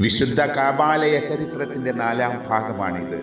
വിശുദ്ധ കാബാലയ ചരിത്രത്തിന്റെ നാലാം ഭാഗമാണിത്.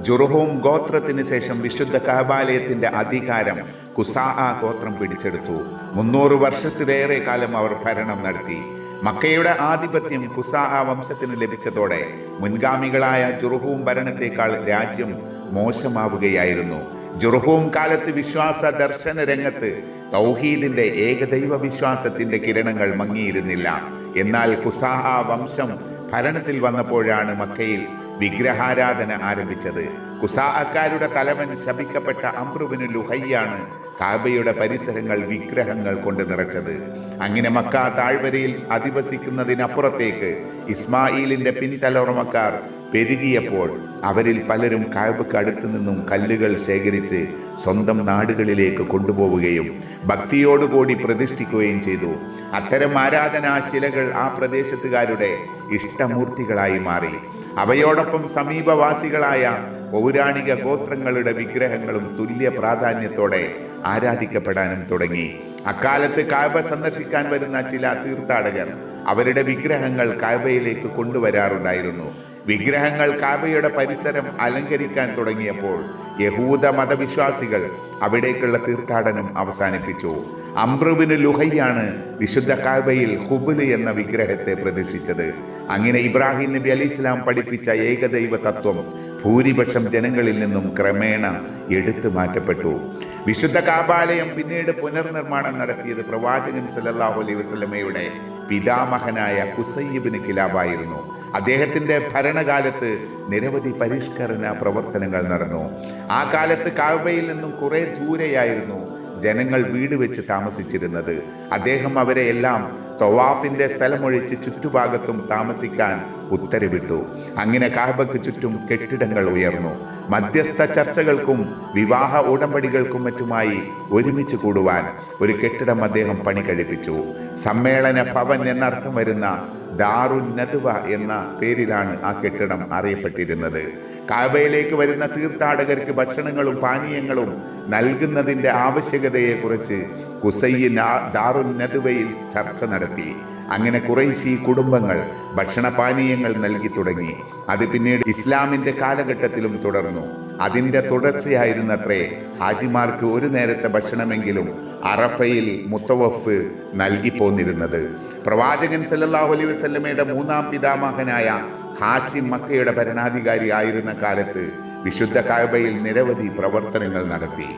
ജുർഹോം ഗോത്രത്തിന് ശേഷം വിശുദ്ധ കാബാലയത്തിന്റെ അധികാരം കുസാ ഗോത്രം പിടിച്ചെടുത്തു. മുന്നൂറ് വർഷത്തിലേറെ കാലം അവർ ഭരണം നടത്തി. മക്കയുടെ ആധിപത്യം കുസാ വംശത്തിന് ലഭിച്ചതോടെ മുൻഗാമികളായ ജുർഹൂം ഭരണത്തെക്കാൾ രാജ്യം മോശമാവുകയായിരുന്നു. ജുർഹൂം കാലത്ത് വിശ്വാസ ദർശന രംഗത്ത് തൗഹീദിന്റെ ഏകദൈവ വിശ്വാസത്തിന്റെ കിരണങ്ങൾ മങ്ങിയിരുന്നില്ല. എന്നാൽ കുസാഹ വംശം ഭരണത്തിൽ വന്നപ്പോഴാണ് മക്കയിൽ വിഗ്രഹാരാധന ആരംഭിച്ചത്. കുസാഹക്കാരുടെ തലവൻ ശപിക്കപ്പെട്ട അമ്രുവിന് ലുഹയ്യാണ് കാബയുടെ പരിസരങ്ങൾ വിഗ്രഹങ്ങൾ കൊണ്ട് നിറച്ചത്. അങ്ങനെ മക്ക താഴ്വരയിൽ അധിവസിക്കുന്നതിനപ്പുറത്തേക്ക് ഇസ്മായിലിന്റെ പിൻതലമുറമക്കാർ പെരുകിയപ്പോൾ അവരിൽ പലരും കായബക്ക് അടുത്തു നിന്നും കല്ലുകൾ ശേഖരിച്ച് സ്വന്തം നാടുകളിലേക്ക് കൊണ്ടുപോവുകയും ഭക്തിയോടുകൂടി പ്രതിഷ്ഠിക്കുകയും ചെയ്തു. അത്തരം ആരാധനാശിലകൾ ആ പ്രദേശത്തുകാരുടെ ഇഷ്ടമൂർത്തികളായി മാറി. അവയോടൊപ്പം സമീപവാസികളായ പൗരാണിക ഗോത്രങ്ങളുടെ വിഗ്രഹങ്ങളും തുല്യ പ്രാധാന്യത്തോടെ ആരാധിക്കപ്പെടാനും തുടങ്ങി. അക്കാലത്ത് കായബ സന്ദർശിക്കാൻ വരുന്ന ചില തീർത്ഥാടകർ അവരുടെ വിഗ്രഹങ്ങൾ കായബയിലേക്ക് കൊണ്ടുവരാറുണ്ടായിരുന്നു. വിഗ്രഹങ്ങൾ കാബയുടെ പരിസരം അലങ്കരിക്കാൻ തുടങ്ങിയപ്പോൾ യഹൂദ മതവിശ്വാസികൾ അവിടേക്കുള്ള തീർത്ഥാടനം അവസാനിപ്പിച്ചു. അമ്രുവിന് ലുഹയ്യാണ് വിശുദ്ധ കാബയിൽ ഹുബുൽ എന്ന വിഗ്രഹത്തെ പ്രതിഷ്ഠിച്ചത്. അങ്ങനെ ഇബ്രാഹിം നബി അലി ഇസ്ലാം പഠിപ്പിച്ച ഏകദൈവ തത്വം ഭൂരിപക്ഷം ജനങ്ങളിൽ നിന്നും ക്രമേണ എടുത്തു മാറ്റപ്പെട്ടു. വിശുദ്ധ കാബാലയം പിന്നീട് പുനർനിർമ്മാണം നടത്തിയത് പ്രവാചകൻ സല്ലല്ലാഹു അലൈഹി വസല്ലമയുടെ പിതാമഹനായ കുസയ്യബിന് കിലാബായിരുന്നു. അദ്ദേഹത്തിന്റെ ഭരണകാലത്ത് നിരവധി പരിഷ്കരണ പ്രവർത്തനങ്ങൾ നടന്നു. ആ കാലത്ത് കാവയിൽ നിന്നും കുറേ ദൂരെയായിരുന്നു ജനങ്ങൾ വീട് വെച്ച് താമസിച്ചിരുന്നത്. അദ്ദേഹം അവരെ എല്ലാം തൊവാഫിന്റെ സ്ഥലമൊഴിച്ച് ചുറ്റുഭാഗത്തും താമസിക്കാൻ ഉത്തരവിട്ടു. അങ്ങനെ കാഹബക്ക് ചുറ്റും കെട്ടിടങ്ങൾ ഉയർന്നു. മധ്യസ്ഥ ചർച്ചകൾക്കും വിവാഹ ഉടമ്പടികൾക്കും മറ്റുമായി ഒരുമിച്ച് കൂടുവാൻ ഒരു കെട്ടിടം അദ്ദേഹം പണി കഴിപ്പിച്ചു. സമ്മേളന ഭവൻ എന്നർത്ഥം വരുന്ന ദാറുൻ നദുവ എന്ന പേരിലാണ് ആ കെട്ടിടം അറിയപ്പെട്ടിരുന്നത്. കാബയിലേക്ക് വരുന്ന തീർത്ഥാടകർക്ക് ഭക്ഷണങ്ങളും പാനീയങ്ങളും നൽകുന്നതിന്റെ ആവശ്യകതയെക്കുറിച്ച് കുസൈൻ ദാറു നദുവയിൽ ചർച്ച നടത്തി. അങ്ങനെ കുറേശ്ശി കുടുംബങ്ങൾ ഭക്ഷണപാനീയങ്ങൾ നൽകി തുടങ്ങി. അത് പിന്നീട് ഇസ്ലാമിന്റെ കാലഘട്ടത്തിലും തുടർന്നു. അതിന്റെ തുടർച്ചയായിരുന്നത്രേ. ഹാജിമാർക്ക് ഒരു നേരത്തെ ഭക്ഷണമെങ്കിലും അറഫയിൽ മുത്തവഫ് നൽകി പോന്നിരുന്നത്. പ്രവാചകൻ സല്ലാഹു അലൈഹി വസ്ലമയുടെ മൂന്നാം പിതാമഹനായ ഹാഷിം മക്കയുടെ ഭരണാധികാരി ആയിരുന്ന കാലത്ത് വിശുദ്ധ കായബയിൽ നിരവധി പ്രവർത്തനങ്ങൾ നടത്തി.